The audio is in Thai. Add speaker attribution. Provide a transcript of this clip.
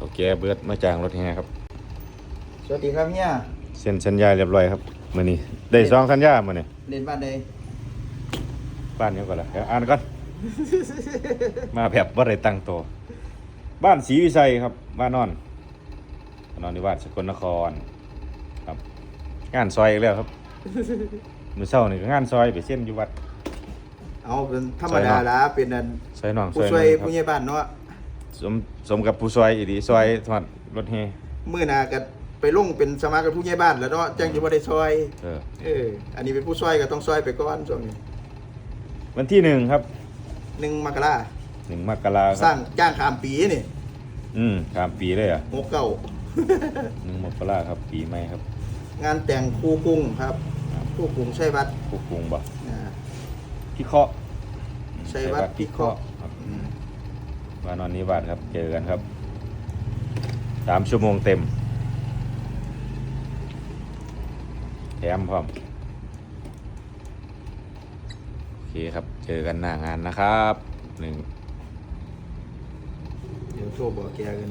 Speaker 1: เขาแก่เบิดมาจ้างรถแห่ครับ
Speaker 2: สวัสดีครับเฮีย
Speaker 1: เซ็นสัญญาเรียบร้อยครับมื้อนี้ได้สองสัญญามื้อนี้
Speaker 2: เล่นบ้านใด
Speaker 1: บ้านนี้ก่อนละเดี๋ยวอ่านก่อน มาแบบบ่ได้ตั้งตัวบ้านศรีวิชัยครับบ้านนอนนอนนิวาสสกลนครครับ งานซอยอีกแล้วครับมื้อเช้านี่ก็งานซอยไปเส้นอยู่วัด
Speaker 2: เอาเป็นธรรมดาละเป็นอัน
Speaker 1: ซอยน้องซ
Speaker 2: ผู้
Speaker 1: อย
Speaker 2: ช่วย
Speaker 1: น้องครั
Speaker 2: ผู้
Speaker 1: บ
Speaker 2: ใหญ่บ้านเนาะ
Speaker 1: สมสมกับผู้ซอยอีดีซอยทอดรถแห่
Speaker 2: มื้อหน้าก็ไปลงเป็นสมาชิกผู้ใหญ่บ้านแล้วเนาะจังสิบ่ได้ซอย
Speaker 1: เออ
Speaker 2: เออ อันนี้เป็นผู้ซอยก็ต้องซอยไปก่อนช่วงนี้
Speaker 1: วันที่หนึ่งครับ
Speaker 2: หนึ่งมกรา
Speaker 1: หนึ่งมกราค
Speaker 2: สร้า
Speaker 1: รั
Speaker 2: ง
Speaker 1: บ
Speaker 2: จ้างข้ามปีนี่
Speaker 1: อืมข้ามปีเลยอะ
Speaker 2: หกเก้า
Speaker 1: หนึ่งมกราครับปีใหม่ครับ
Speaker 2: งานแต่งครูกรุงครับครูกรุงชัยวัฒน์
Speaker 1: พวกกรุงบ่
Speaker 2: อ่า
Speaker 1: พี่เคราะห์
Speaker 2: ชัยวัฒน์พิเคราะห์
Speaker 1: ครับ
Speaker 2: อืม
Speaker 1: มานอนนิวาสครับเจอกันครับสามชั่วโมงเต็ม แถมพร้อม โอเคครับ เจอกันหน้างานนะครับหนึ่ง
Speaker 2: เดี๋ยวโทรบอกแกกัน